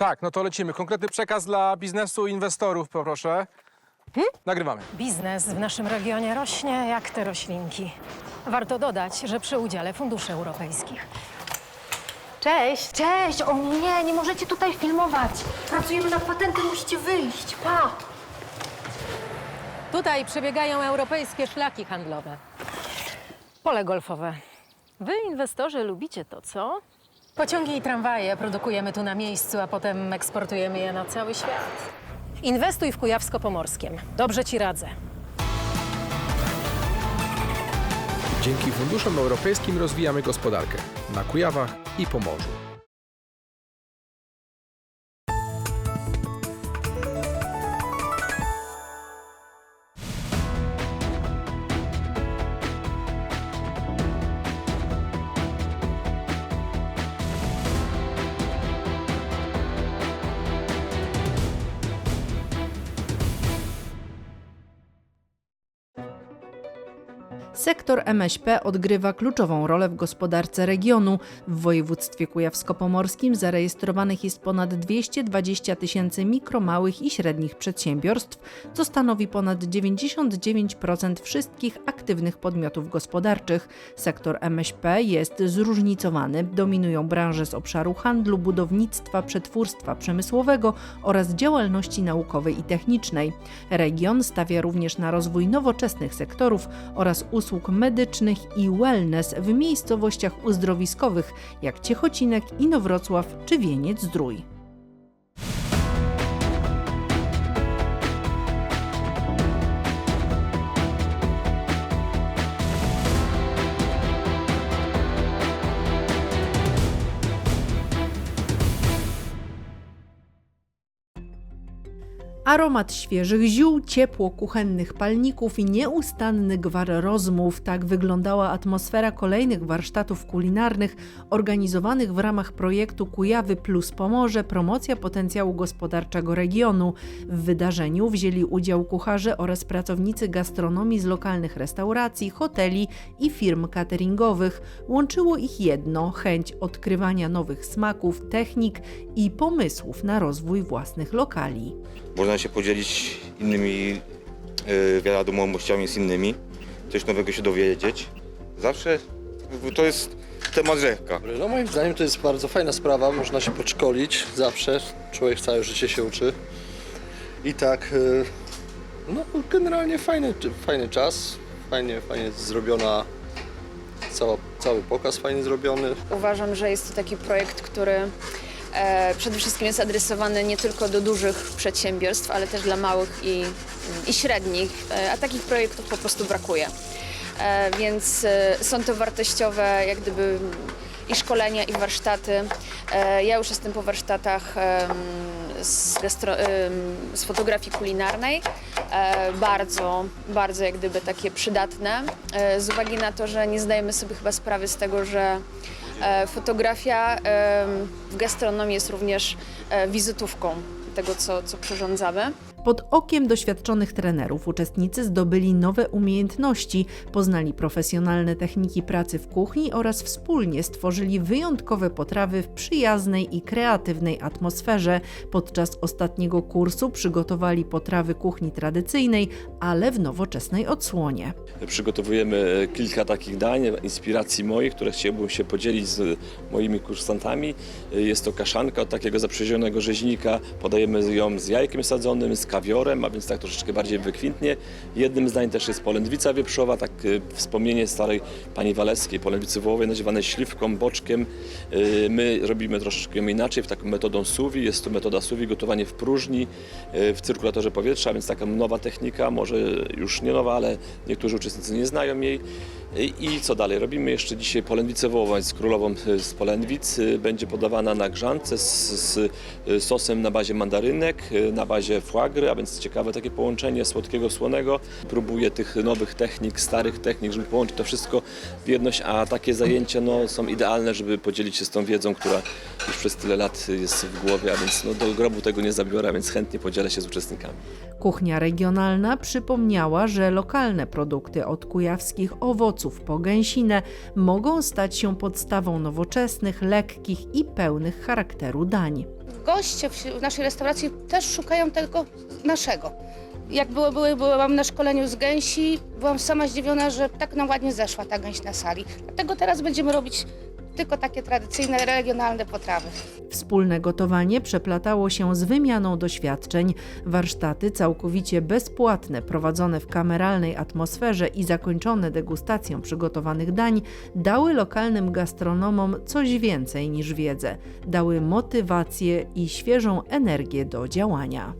Tak, no to lecimy. Konkretny przekaz dla biznesu i inwestorów, poproszę. Nagrywamy. Biznes w naszym regionie rośnie jak te roślinki. Warto dodać, że przy udziale funduszy europejskich. Cześć! Cześć! O nie, nie możecie tutaj filmować. Pracujemy nad patentem, musicie wyjść. Pa! Tutaj przebiegają europejskie szlaki handlowe. Pole golfowe. Wy, inwestorzy, lubicie to, co? Pociągi i tramwaje produkujemy tu na miejscu, a potem eksportujemy je na cały świat. Inwestuj w Kujawsko-Pomorskiem. Dobrze ci radzę. Dzięki funduszom europejskim rozwijamy gospodarkę na Kujawach i Pomorzu. Sektor MŚP odgrywa kluczową rolę w gospodarce regionu. W województwie kujawsko-pomorskim zarejestrowanych jest ponad 220 tysięcy mikro, małych i średnich przedsiębiorstw, co stanowi ponad 99% wszystkich aktywnych podmiotów gospodarczych. Sektor MŚP jest zróżnicowany. Dominują branże z obszaru handlu, budownictwa, przetwórstwa przemysłowego oraz działalności naukowej i technicznej. Region stawia również na rozwój nowoczesnych sektorów oraz usług medycznych i wellness w miejscowościach uzdrowiskowych jak Ciechocinek, Inowrocław czy Wieniec-Zdrój. Aromat świeżych ziół, ciepło kuchennych palników i nieustanny gwar rozmów tak wyglądała atmosfera kolejnych warsztatów kulinarnych organizowanych w ramach projektu Kujawy Plus Pomorze promocja potencjału gospodarczego regionu. W wydarzeniu wzięli udział kucharze oraz pracownicy gastronomii z lokalnych restauracji, hoteli i firm cateringowych. Łączyło ich jedno chęć odkrywania nowych smaków, technik i pomysłów na rozwój własnych lokali. Można się podzielić innymi y, wiadomościami z innymi, coś nowego się dowiedzieć. Zawsze to jest temat rzeka. No moim zdaniem to jest bardzo fajna sprawa, można się podszkolić zawsze, człowiek całe życie się uczy. I tak, y, no generalnie fajny, fajny czas, fajnie, fajnie zrobiona, cała, cały pokaz fajnie zrobiony. Uważam, że jest to taki projekt, który e, przede wszystkim jest adresowany nie tylko do dużych przedsiębiorstw, ale też dla małych i, i średnich, e, a takich projektów po prostu brakuje. E, więc e, są to wartościowe jak gdyby i szkolenia, i warsztaty. E, ja już jestem po warsztatach z, gastro, z fotografii kulinarnej. E, bardzo, bardzo jak gdyby takie przydatne, e, z uwagi na to, że nie zdajemy sobie chyba sprawy z tego, że e, fotografia em, w gastronomii jest również e, wizytówką tego, co, co przyrządzamy. Pod okiem doświadczonych trenerów uczestnicy zdobyli nowe umiejętności, poznali profesjonalne techniki pracy w kuchni oraz wspólnie stworzyli wyjątkowe potrawy w przyjaznej i kreatywnej atmosferze. Podczas ostatniego kursu przygotowali potrawy kuchni tradycyjnej, ale w nowoczesnej odsłonie. Przygotowujemy kilka takich dań, inspiracji moich, które chciałbym się podzielić z moimi kursantami. Jest to kaszanka od takiego zaprzezionego rzeźnika. Podajemy ją z jajkiem sadzonym, z kawiorem, a więc tak troszeczkę bardziej wykwintnie. Jednym z dań też jest polędwica wieprzowa, tak y, wspomnienie starej pani Walewskiej, polędwicy wołowej nazywane śliwką, boczkiem. Y, My robimy troszeczkę ją inaczej, w taką metodą suwi. Jest to metoda suwi, gotowanie w próżni, y, w cyrkulatorze powietrza, więc taka nowa technika, może już nie nowa, ale niektórzy uczestnicy nie znają jej. I co dalej? Robimy jeszcze dzisiaj polędwicę wołową z królową z polędwic. Będzie podawana na grzance z, z sosem na bazie mandarynek, y, na bazie foie a więc ciekawe takie połączenie słodkiego, słonego. Próbuję tych nowych technik, starych technik, żeby połączyć to wszystko w jedność, a takie zajęcia no, są idealne, żeby podzielić się z tą wiedzą, która już przez tyle lat jest w głowie, a więc no, do grobu tego nie zabiorę, więc chętnie podzielę się z uczestnikami. Kuchnia regionalna przypomniała, że lokalne produkty od kujawskich owoców po gęsinę mogą stać się podstawą nowoczesnych, lekkich i pełnych charakteru dań. Goście w, naszej restauracji też szukają tego naszego. Jak było, były, byłam na szkoleniu z gęsi, byłam sama zdziwiona, że tak nam ładnie zeszła ta gęś na sali. Dlatego teraz będziemy robić tylko takie tradycyjne, regionalne potrawy. Wspólne gotowanie przeplatało się z wymianą doświadczeń. Warsztaty całkowicie bezpłatne, prowadzone w kameralnej atmosferze i zakończone degustacją przygotowanych dań, dały lokalnym gastronomom coś więcej niż wiedzę. Dały motywację i świeżą energię do działania.